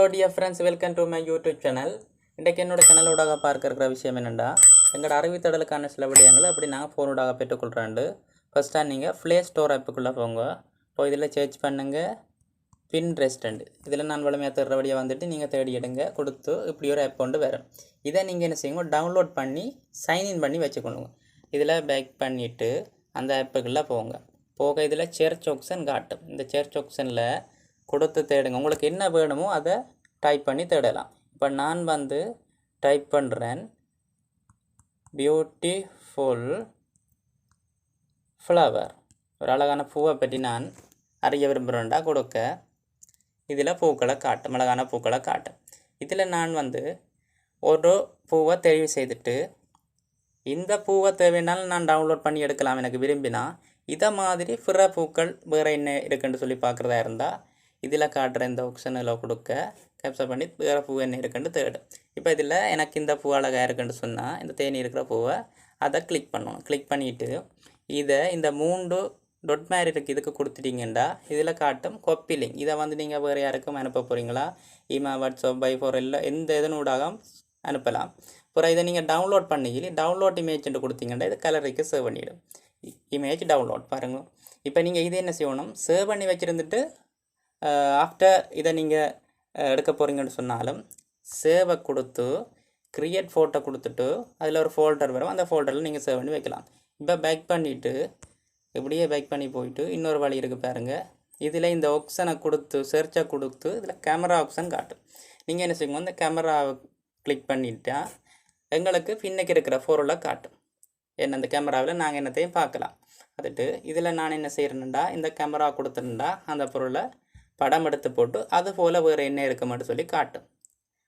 Hello dear friends welcome to my YouTube channel இன்றைக்கு என்னோட சேனலோடாக பார்க்க இருக்கிற விஷயம் என்னென்னா எங்களோட அறிவித்தடலுக்கான சில விடயங்களை அப்படி நாங்கள் ஃபோனோடாக பெற்றுக்கொள்கிறாண்டு ஃபஸ்ட்டாக நீங்கள் ப்ளே ஸ்டோர் ஆப்புக்குள்ளே போங்க. இப்போ இதில் சர்ச் பண்ணுங்கள் பின் ரெஸ்டண்ட் இதில் நான் வளமையாக தர்ற வழியை வந்துட்டு நீங்கள் தேடி எடுங்க. கொடுத்து இப்படி ஒரு ஆப் கொண்டு வரும் இதை நீங்கள் என்ன செய்யுங்க? டவுன்லோட் பண்ணி சைன்இன் பண்ணி வச்சுக்கொள்ளுங்க. இதில் பேக் பண்ணிவிட்டு அந்த ஆப்புக்குள்ளே போங்க. போக இதில் சேர்ச் ஆப்ஷன் காட்டும். இந்த சேர்ச் ஆப்ஷனில் கொடுத்து தேடுங்க. உங்களுக்கு என்ன வேணுமோ அதை டைப் பண்ணி தேடலாம். இப்போ நான் வந்து டைப் பண்ணுறேன் பியூட்டிஃபுல் ஃப்ளவர் ஒரு அழகான பூவை பற்றி நான் அறிய விரும்புகிறேன்டா கொடுக்க. இதில் பூக்களை காட்டும் அழகான பூக்களை காட்டும் இதில் நான் வந்து ஒரு பூவை தெரிவு செய்துட்டு இந்த பூவை தேவைனாலும் நான் டவுன்லோட் பண்ணி எடுக்கலாம் எனக்கு விரும்பினா. இதை மாதிரி பிற பூக்கள் வேறு என்ன இருக்குன்னு சொல்லி பார்க்குறதா இருந்தால் இதில் காட்டுற இந்த ஆப்ஷனில் கொடுக்க கேப்சர் பண்ணி வேறு பூ என்ன இருக்குன்னு தேடும் இப்போ இதில் எனக்கு இந்த பூ அழகாக இருக்குன்னு சொன்னால் இந்த தேனி இருக்கிற பூவை அதை கிளிக் பண்ணணும். கிளிக் பண்ணிவிட்டு இதை இந்த மூன்று டொட் மாதிரி இருக்குது இதுக்கு கொடுத்துட்டீங்கண்டா இதில் காட்டும் கொப்பி லிங்க் இதை வந்து நீங்கள் வேறு யாருக்கும் அனுப்ப போகிறீங்களா இமா வாட்ஸ்அப் பை ஃபோர் எல்லாம் எந்த இதனூடாக அனுப்பலாம். அப்புறம் இதை நீங்கள் டவுன்லோட் பண்ணிக்கி டவுன்லோட் இமேஜ்ன்ட்டு கொடுத்தீங்கன்னா இது கலரிக்கு சேவ் பண்ணிவிடும் இமேஜ் டவுன்லோட் பாருங்கள் இப்போ நீங்கள் இது என்ன செய்யணும்? சேவ் பண்ணி வச்சுருந்துட்டு ஆஃப்டர் இதை நீங்கள் எடுக்க போகிறீங்கன்னு சொன்னாலும் சேவை கொடுத்து க்ரியேட் ஃபோட்டோ கொடுத்துட்டு அதில் ஒரு ஃபோல்டர் வரும். அந்த ஃபோல்டரில் நீங்கள் சேவ் பண்ணி வைக்கலாம். இப்போ பேக் பண்ணிவிட்டு இப்படியே பேக் பண்ணி போயிட்டு இன்னொரு வழி இருக்குது பாருங்கள் இதில் இந்த ஆப்ஷனை கொடுத்து சர்ச்சை கொடுத்து இதில் கேமரா ஆப்ஷன் காட்டும். நீங்கள் என்ன செய்யுங்க இந்த கேமராவை கிளிக் பண்ணிட்டா எங்களுக்கு பின்னுக்கு இருக்கிற ஃபோரில் காட்டும். என்ன அந்த கேமராவில் நாங்கள் என்னத்தையும் பார்க்கலாம். அதுட்டு இதில் நான் என்ன செய்கிறேன்டா இந்த கேமரா கொடுத்துருந்தா அந்த பொருளை படம் எடுத்து போட்டு அது போல் வேறு என்ன இருக்க மாட்டேன் சொல்லி காட்டும்.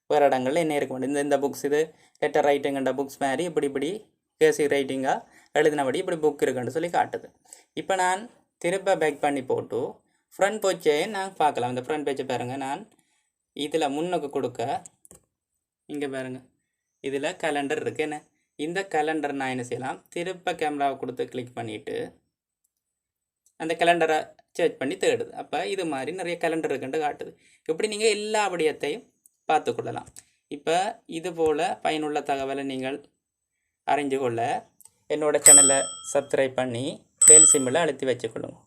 வேறு இடங்களில் என்ன இருக்க மாட்டேன் இந்த இந்த புக்ஸ் இது லெட்டர் ரைட்டிங்கன்ற புக்ஸ் மாதிரி இப்படி இப்படி கேசி ரைட்டிங்காக எழுதினபடி இப்படி புக் இருக்குன்னு சொல்லி காட்டுது. இப்போ நான் திரும்ப பேக் பண்ணி போட்டு ஃப்ரண்ட் பேஜை நான் பார்க்கலாம். இந்த ஃப்ரண்ட் பேஜை பாருங்கள் நான் இதில் முன்னுக்கு கொடுக்க இங்கே பாருங்கள் இதில் கலண்டர் இருக்குது என்ன? இந்த கலண்டர் நான் என்ன செய்யலாம்? திருப்ப கேமராவை கொடுத்து கிளிக் பண்ணிவிட்டு அந்த கலண்டரை சர்ச் பண்ணி தேடுது. அப்போ இது மாதிரி நிறைய கேலண்டர் இருக்குன்ட்டு காட்டுது. இப்படி நீங்கள் எல்லா விடயத்தையும் பார்த்து கொள்ளலாம் இப்போ இது போல் பயனுள்ள தகவலை நீங்கள் அறிஞ்சு கொள்ள என்னோடய சேனலை சப்ஸ்கிரைப் பண்ணி பெல் சிம்மில் அழுத்தி வச்சுக்கொள்ளுங்க.